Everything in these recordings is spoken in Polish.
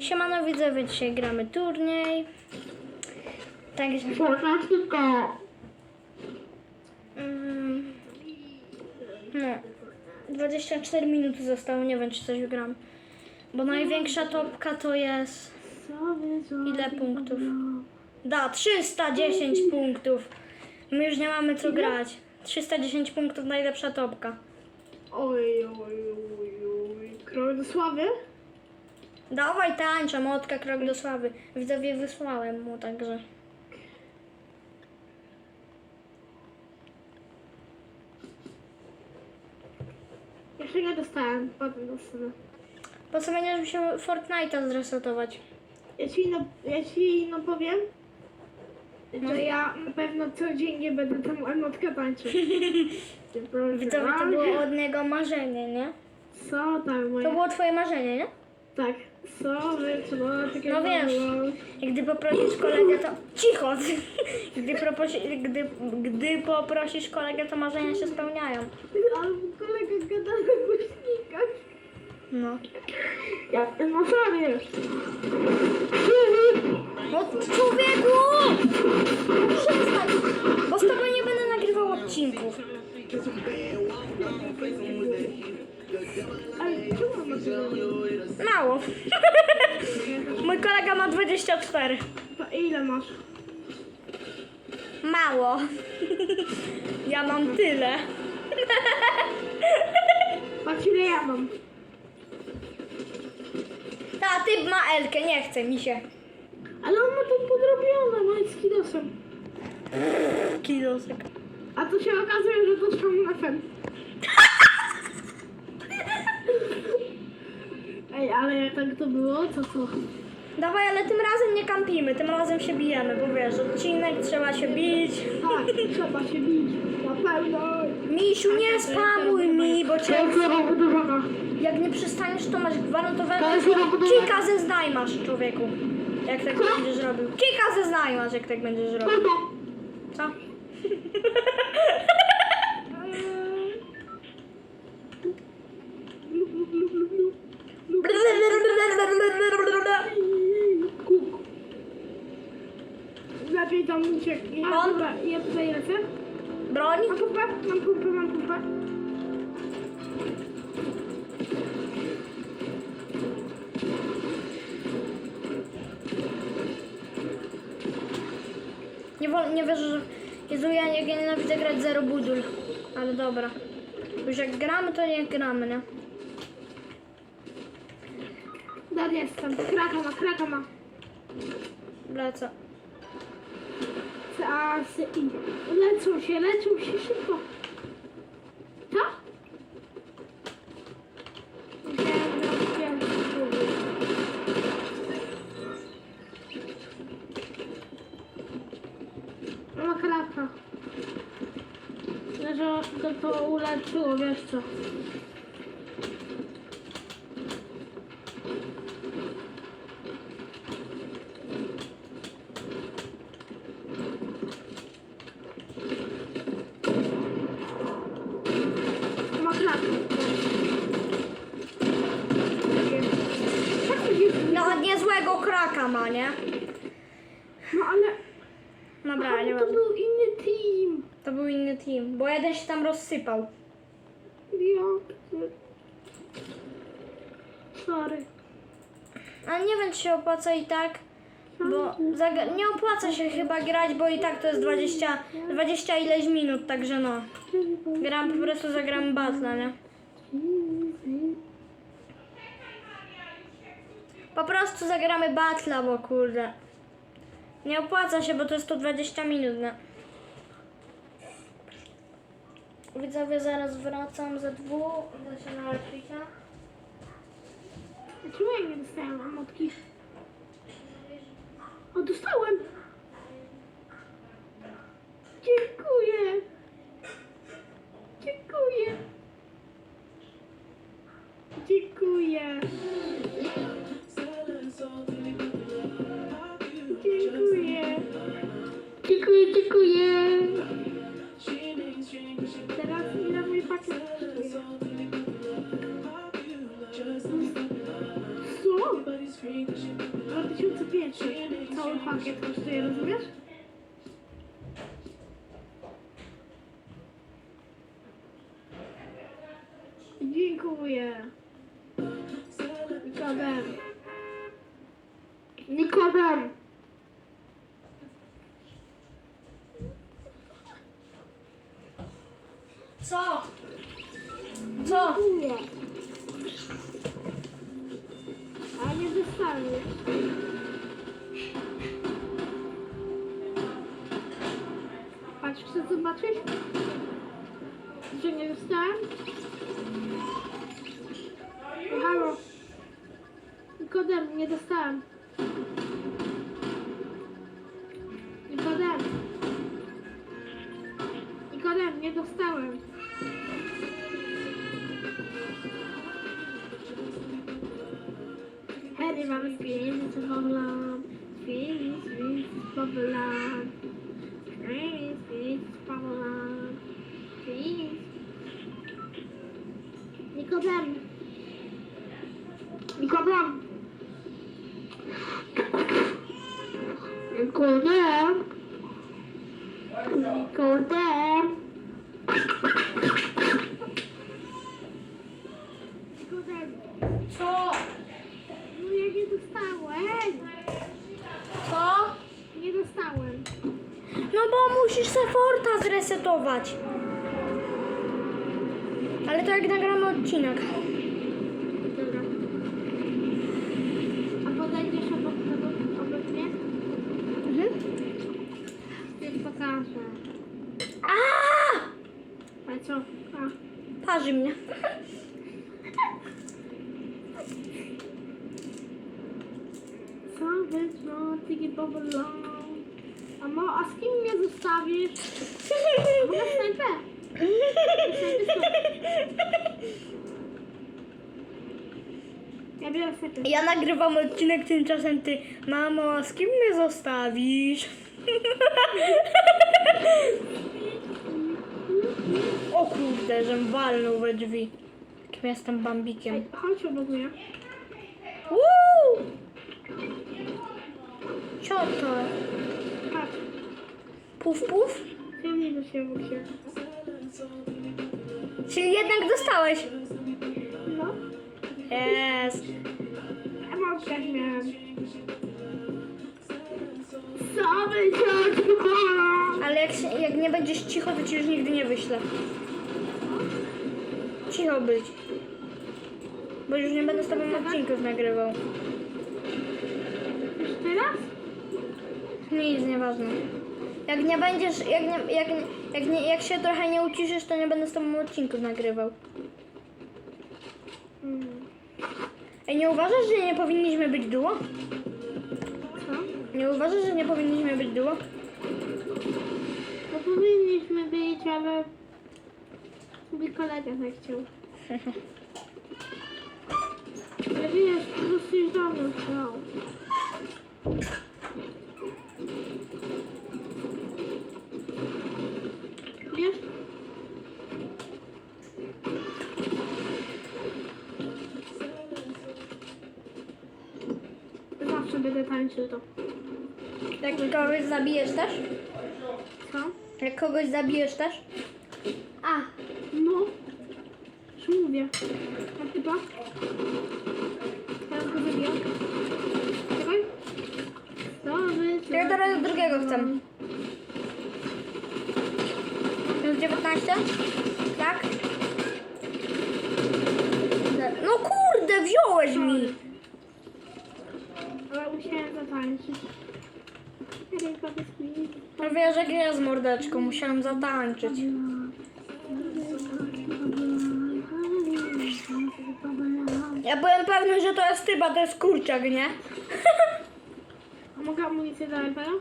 Siemano widzowie, dzisiaj gramy turniej. Także... Mm, no, 24 minuty zostało, nie wiem czy coś gram. Bo największa topka to jest... Ile punktów? Da, 310 punktów. My już nie mamy co grać. 310 punktów, najlepsza topka. Oj, oj, oj, oj. Krok do sławy? Dawaj tańczę, motka, krok do sławy. Widzowie wysłałem mu, także... Jeszcze nie dostałem, potem dostanę. Po co będziesz musiał Fortnite'a zresetować? Ja ci no, ja ci no powiem, No. że ja na pewno co dzień nie będę tą emotkę tańczyć. Widzowie, to było od niego marzenie, nie? Co tam moje? To było twoje marzenie, nie? Tak. Co wy, co było takie No wiesz. gdy poprosisz kolegę, to... Cicho! Gdy, proposi... gdy, gdy poprosisz kolegę, to marzenia się spełniają. Ale kolega gada na głośnikach. No. Jak ten masany jest. No człowieku! Przestań! Bo z tobą nie będę nagrywał odcinków. Mało. Mój kolega ma 24. To ile masz? Mało. Ja mam tyle. Patrz ile ja mam. Ta, typ ma Elkę, nie chce mi się. Ale on ma to podrobione, no jest kidosem. Kidosek. A to się okazuje, że to z FM. Ej, ale jak tak to było, to co? Dawaj, ale tym razem nie kampimy, tym razem się bijemy, bo wiesz, odcinek trzeba się bić. Tak, trzeba się bić. Na pewno. Misiu, nie spamuj mi, bo cię... Jak nie przestaniesz, to masz gwarantowane... Kika zeznaj masz, człowieku. Jak tak będziesz robił. Kika zeznaj masz, jak tak będziesz robił. Co? Kuk. Lepiej tam uciekł. Ja, On? dobra, lecę. Broń? Mam pupę, mam pupę, mam pupę. Nie, wol, nie wierzę, że... Jezu, ja nie, ja nienawidzę grać zero budul. Ale dobra. Już jak gramy, to nie gramy, nie? Dar jestem. Kraka ma, kraka ma. Lecę. Casy i lecą się, lecą się szybko. Pierwszy. Mama kraka. Że to, to uleczyło, wiesz co. Mama kraka. Tak jest. No, niezłego kraka ma, nie? No ale... Dobra, ale nie to ważne. był inny team. To był inny team, bo jeden się tam rozsypał. Ty... Sorry. A nie wiem, czy się opłaca i tak, bo zaga- nie opłaca się chyba grać, bo i tak to jest 20, 20 ileś minut, także no. Gram, po prostu zagram battle, nie? Po prostu zagramy battle, bo kurde. Nie opłaca się, bo to jest to 20 minut, nie? Widzowie, zaraz wracam ze dwóch, nalepić, nie? Czemu ja nie dostałem emotki? O, dostałem! Dziękuję! Co? Co? Dziękuję. A nie dostaniesz. Patrz, chcesz zobaczyć? Że nie dostałem? Halo. Nikodem, nie dostałem. Nikodem. Nikodem. Nikodem. Nikodem. Co? No ja nie dostałem. Co? Nie dostałem. No bo musisz se Forta zresetować. Ale to jak nagramy odcinek. Dobra. A podejdziesz obok tego, obok mnie? Mhm. Już pokażę. A! A co? Parzy mnie. Co wyszło, tyki powolą. A, mo, a z kim mnie zostawisz? Mogę snajpę. Ja biorę snajpę. Ja nagrywam odcinek, tymczasem ty, mamo, a z kim mnie zostawisz? O kurde, żem walnął we drzwi. Kim jestem bambikiem. chodź obok mnie. Woo! Co to? Patrz. Puf, puf? Ciemnij do siebie obok siebie. Czyli jednak dostałeś. No. Jest. Emocjach miałem. Co? Ale jak, się, jak nie będziesz cicho, to ci już nigdy nie wyślę. Cicho być. Bo już nie będę z tobą odcinków nagrywał. Już teraz? Nic, nieważne. Jak nie będziesz, jak, nie, jak, jak, nie, jak się trochę nie uciszysz, to nie będę z tobą odcinków nagrywał. Mm. Ej, nie uważasz, że nie powinniśmy być duo? Co? Nie uważasz, że nie powinniśmy być duo? No powinniśmy być, ale mój kolega tak chciał. Ale wiesz, po prostu już dawno chciał. Wiesz? Zawsze będę tańczył to. Jak kogoś zabijesz też? Co? Jak kogoś zabijesz też? A, No. Już mówię. A chyba? Teraz go zabijam. Czekaj. Co wy? co ja teraz drugiego chcę. Minus 19? Tak? No kurde, wziąłeś mi! Ale musiałem wyschnie. No wiesz, jak ja z mordeczką musiałam zatańczyć. Ja byłem pewny, że to jest tyba, to jest kurczak, nie? A mogę amunicję do RPG?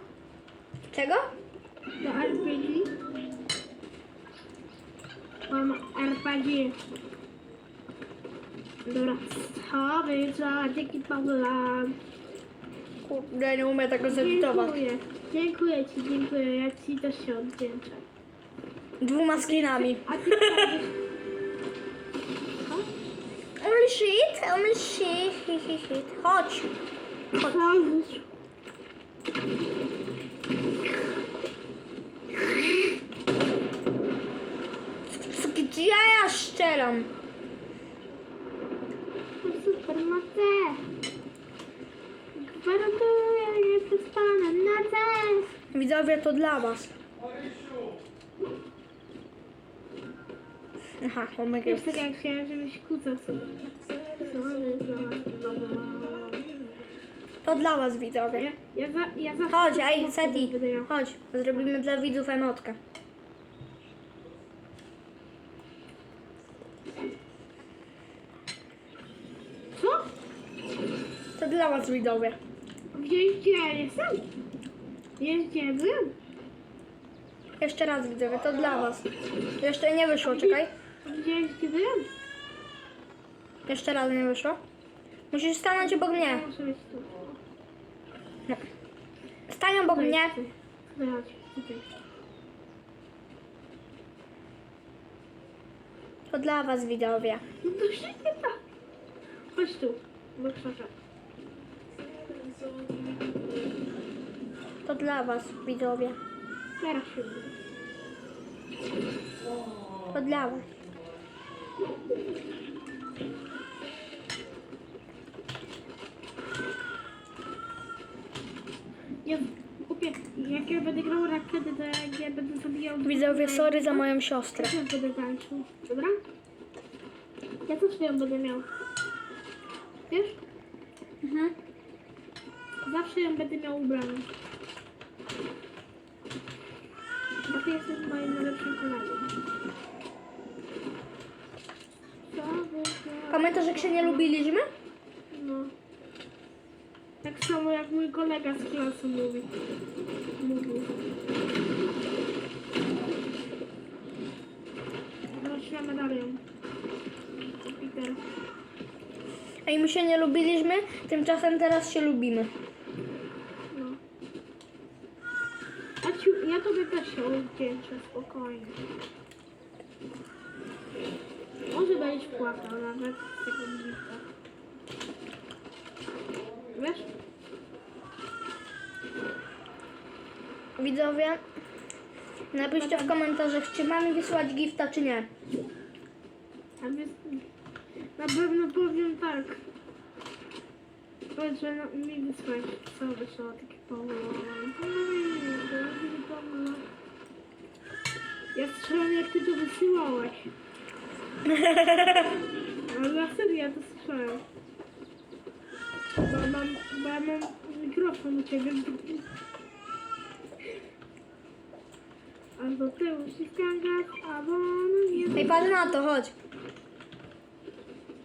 Czego? Do RPG? Mam RPG. Dobra. Sorry, za dzięki Paula. Kurde, nie umiem tego zedytować. Dziękuję. Dziękuję ci, dziękuję. Ja ci też się odwdzięczę. Dwoma skinami. A ty shit, my shit, shit, shit, shit. Chodź. Co? Gdzie ja szczeram? Widzowie, to dla was. Aha, omega. Tak jak chciałem, żebyś kłócał sobie. To dla was, widzowie. Ja, ja, za, ja. Chodź, ej, Seti, chodź. Zrobimy dla widzów emotkę. Co? To dla was, widzowie. Gdzie ja jestem? Wiesz gdzie byłem? Jeszcze raz, widzowie, to dla was. Jeszcze nie wyszło, czekaj. Gdzie byłem? Jeszcze raz nie wyszło. Musisz stanąć obok mnie. Tu. Stań obok mnie. To dla was, widzowie. No to się nie da. Chodź tu, do krzaka. To dla was, widzowie. Teraz się. To dla was. Ja kupię, jak ja będę grał rakiety, to jak ja będę zabijał... Widzowie, sorry za moją siostrę. Ja też będę tańczył, dobra? Ja też ją będę miał. Wiesz? Mhm. Zawsze ją będę miał ubraną. Bo ty jesteś moim najlepszym kolegą. Pamiętasz, jak się nie lubiliśmy? No. Tak samo jak mój kolega z klasy mówi. Mówił. Wróciła medalią. Peter. Ej, my się nie lubiliśmy, tymczasem teraz się lubimy. No. A ci, ja tobie też się odwdzięczę, spokojnie. Może będziesz płakał nawet z tego gifta. Wiesz? Widzowie, napiszcie w komentarzach, czy mamy wysłać gifta, czy nie. A więc na pewno powiem tak. Powiedz, że no, mi wysłać co wysłała takie. Ja słyszałem jak ty to wysyłałeś. Ale na serio ja to słyszałem. Bo mam, bo ja mam mikrofon u ciebie. Albo tyłu ściskam gaz, albo no nie Ej, patrz na to, chodź.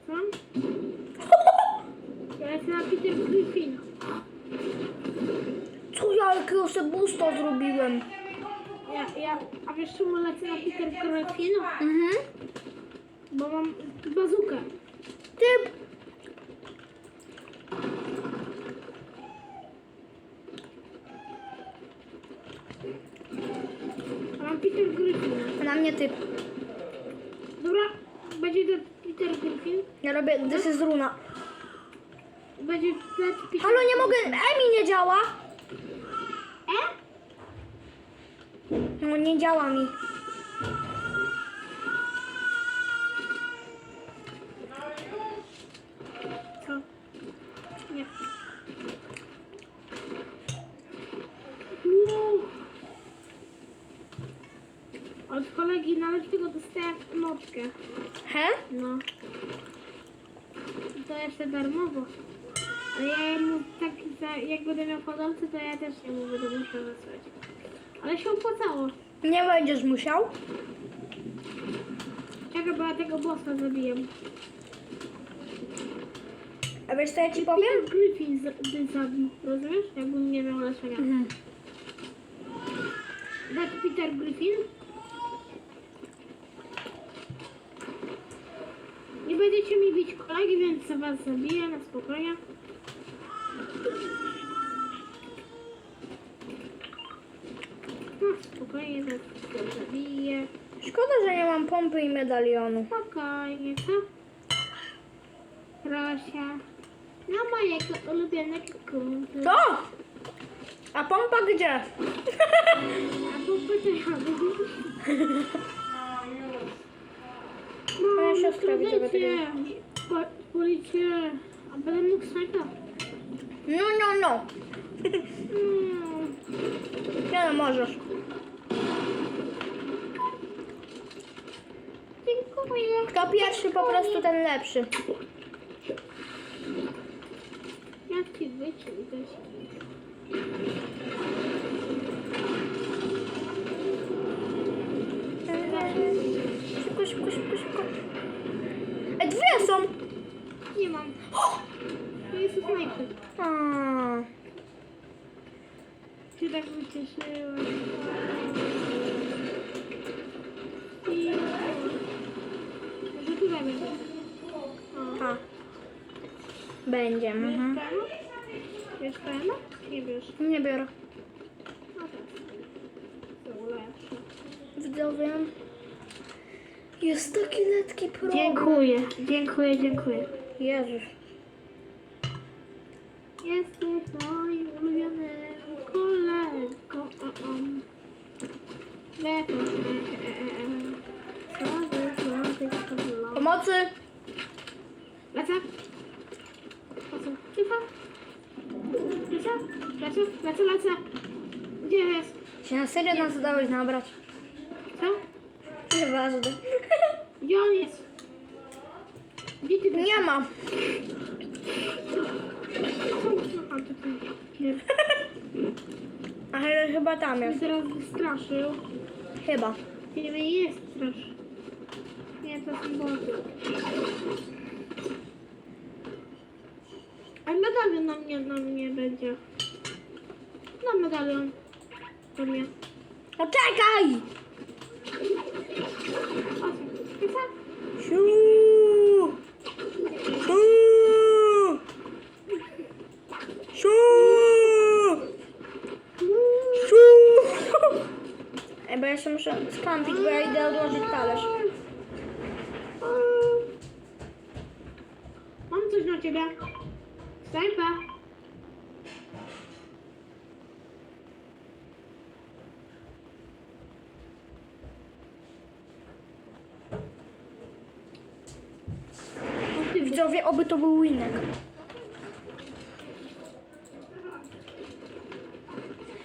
Co? Ja jestem na Peter Griffin. Co ja jakiego sobie boosta zrobiłem? Ja, ja, a wiesz czemu lecę na Peter Griffin? Mhm. Bo mam bazukę. Ty, A mam Peter Griffin. na mnie typ. Dobra, będzie to Peter Griffin. Ja robię, this is runa. Będzie lec Peter Halo, nie mogę, Emi nie działa. Nie działa mi. Co? Nie. Od kolegi nawet tego dostałem emotkę. He? No. To jeszcze darmowo. A ja mu tak, za, jak będę miał hodowcę, to ja też nie mu będę musiał wysłać. Ale się opłacało. Nie będziesz musiał. Czekaj, bo ja tego bossa zabiję. A wiesz co ja ci powiem? Peter Griffin z- by zabił, rozumiesz? Jakbym nie miał leczenia. Mhm. Peter Griffin? Nie będziecie mi bić kolegi, więc was zabiję na spokojnie. Spokojnie, zabiję. Szkoda, że nie mam pompy i medalionu. Spokojnie, co? Proszę. No mojego ulubionego kumpla. Co? A pompa gdzie? A po pociągu. Moja siostra widzowie policję. Po- Policję. A będę mógł snajpa. No, no, no. Mm. Nie no, możesz. Dziękuję. Kto pierwszy, po prostu ten lepszy. Jak ci wyciąć też? Szybko, szybko, szybko, szybko. E, dwie są. Nie mam. To jest snajper. A, Tutaj będzie. Mhm. pełno? Bierz pełno? Nie bierz. Nie biorę. No tak. To. Widzowie. Jest taki letki problem. Dziękuję, dziękuję, dziękuję. Jezus. Jesteś moim Pomocy. Lecę. Lecę, lecę, lecę, lecę. Gdzie jest? Się na serio nas dałeś nabrać. Co? Nieważne. Gdzie on jest? Gdzie ty Nie ma. Aha. Nie. Ale chyba tam jest. teraz wystraszył. Chyba. Nie mnie jest strasz. Nie, to są boty. A medalion na mnie, na mnie będzie. No medalion. Do mnie. Czekaj! O co? Ty co? Siu! Siu! Siu! Siu! Ej, bo ja się muszę skampić, bo ja idę odłożyć talerz. Mam coś na ciebie. Snajpa. O ty Widzowie, oby to był winek.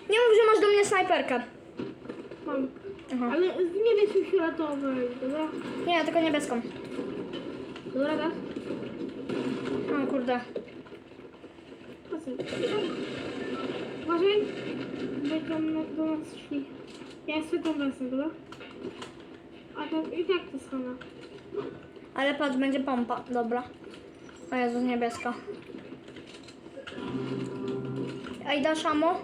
Nie mów, że masz do mnie snajperkę. mam. Aha. Ale z niebieskim fioletowej, dobra? Nie, tylko niebieską. Dobra, tak? O kurde. Uważaj, tam na- do nas szli. Ja jestem tam wesel, dobra? A to i tak to schowam. Ale patrz, będzie pompa. Dobra. O Jezu, niebieska. Ej, dasz amo?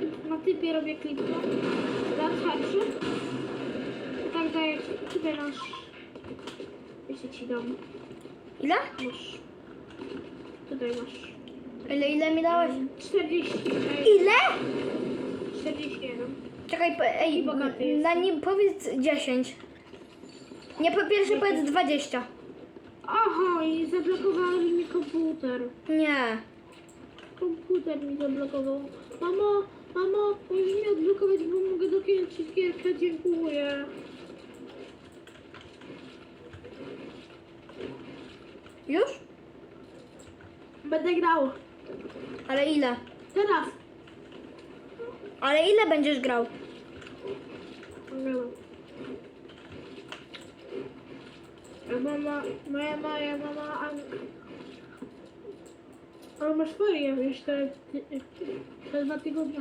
Ty- na typie robię klipkę. Raz pierwszy. I tak daję ci- tutaj masz. Jeszcze ci dam. Ile? Masz. Tutaj masz. Ile, ile mi dałeś? 40. Ej, Ile? 41. Czekaj, po- ej, bogaty na nim powiedz 10. Nie, po pierwsze powiedz 20. Aha, i zablokowały mi komputer. Nie. Komputer mi zablokował. Mamo, mamo, możesz mi odblokować, bo mogę dokończyć gierkę. Dziękuję. Już? Będę grał. Ale ile? Teraz. Ale ile będziesz grał? A mama, moja moja mama, a... Ale masz ferie jeszcze te dwa tygodnie.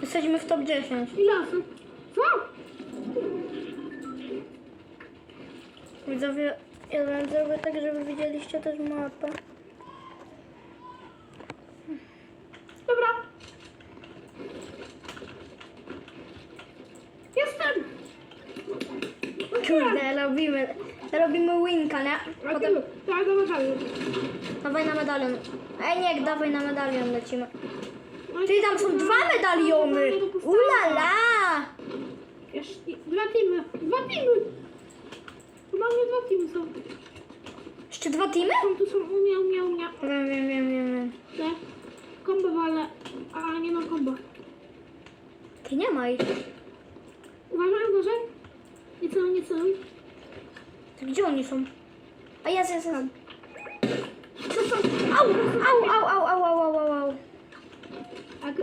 Jesteśmy w top 10. Ile osób? Co? Widzowie, ja wam zrobię tak, żeby widzieliście też mapę. Dobra. Jestem. Kurde, robimy, robimy winka, nie? Potem tak, dobra, tak. dawaj na medalion. Ej, nie, dawaj na medalion lecimy. No Ty, tam są dwa medaliony! Ulala! Dwa teamy. Dwa teamy. Tu mamy dwa teamy są. Jeszcze dwa teamy? Są tu są umia, umia, umia. Wiem, wiem, wiem. wiem. Te kombo wale. A nie ma kombo. Ty nie ma ich. Uważaj, uważaj. Nie celuj, nie celuj. To gdzie oni są? A jest, jest, jest. Co są? Au, au, au, au, au, au, au, au, au. Tak.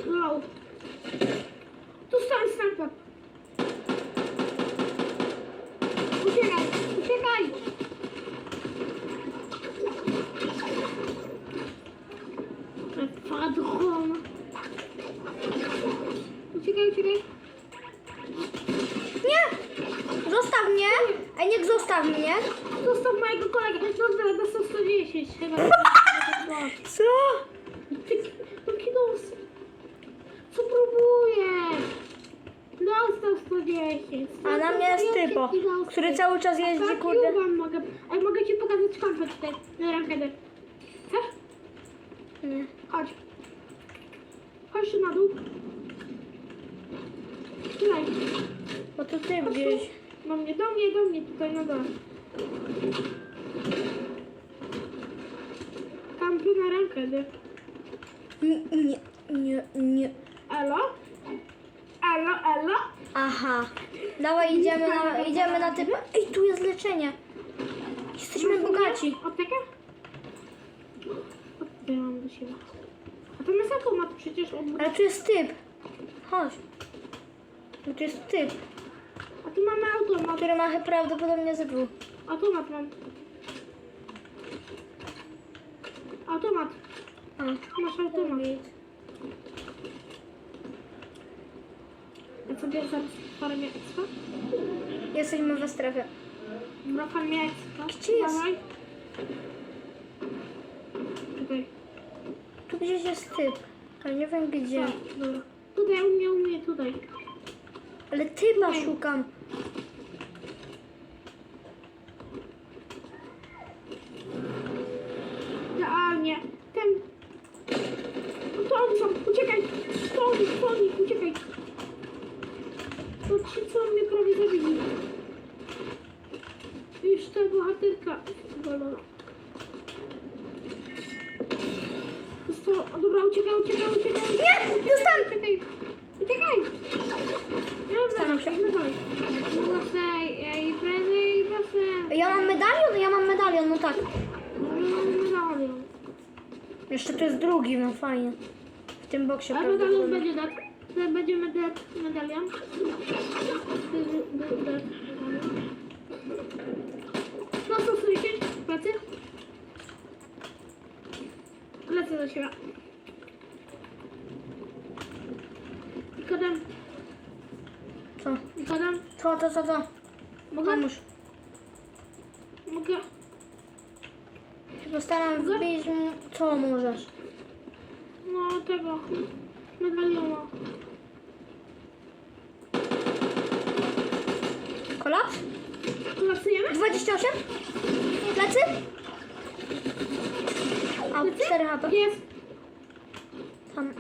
Tu stoi snajper. Uciekaj, uciekaj. Padron. Uciekaj, uciekaj. Nie! Zostaw mnie! Ej, niech zostaw mnie. Zostaw mojego kolegę. Dobra, dostał 110 chyba. Co? No. Co próbujesz? Dostał 110. A na mnie jest typo, który cały czas jeździ, Tak, kurde. wam mogę. Ci pokazać kampę tutaj. Na rankedę. Chcesz? Nie. Chodź. Chodź tu na dół. Tutaj. Bo to ty gdzieś. Do mnie, do mnie, tutaj na dole. Kampy na rankedę. N- Nie, nie, nie. Elo? Elo, elo? Aha. Dawaj, idziemy na, idziemy na typ. Ej, tu jest leczenie. Jesteśmy bogaci. Aptekę? Ja mam do siebie. A to jest automat przecież od... Ale tu jest typ. Chodź. Tu jest typ, A tu mamy automat. który ma prawdopodobnie ZW. Automat mam. Automat. A. Masz automat. Ja sobie zaraz farmię expa. Jesteśmy we strefie. Dobra, farmię expa. Gdzie jest? Dawaj. Tutaj. Tu gdzieś jest typ. Ale nie wiem gdzie. Tak, dobra. Tutaj, u mnie, u mnie, tutaj. Ale typa szukam. Fajnie. W tym boksie A medalion będzie. Teraz będzie medat, medalion. No to słyszysz? Plecy? Lecę do siebie. Nikodem, Co? Nikodem, Co, co, co, co? mogę? Pomóż. Mogę? Postaram wbić. Co możesz? No tego. Medaliona. Kolaps? Kolapsujemy? 28? Lecy? A, 4 HP. Jest. Tam.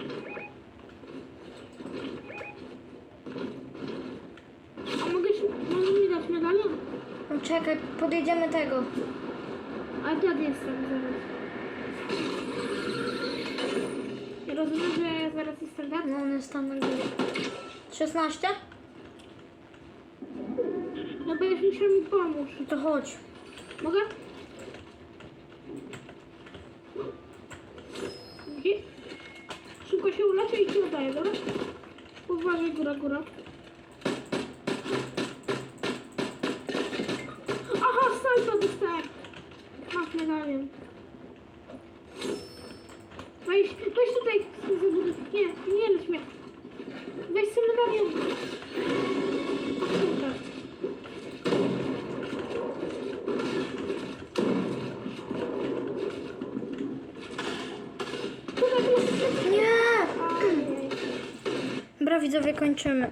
A mogę, się- mogę mi dać medalion? No czekaj, podjedziemy tego. A wtedy jestem zaraz. Ja rozumiem, że ja zaraz jestem tak? No on jest tam na górze. 16? No będziesz musiał mi pomóc. No to chodź. Mogę? Gdzie? Szybko się uleczę i ci oddaję, dobra? Uważaj, góra, góra. Aha, snajpa dostałem. Masz medalion. Weź, weź tutaj. Nie, nie leć mnie. Weź sobie! Ajej. Dobra widzowie, kończymy.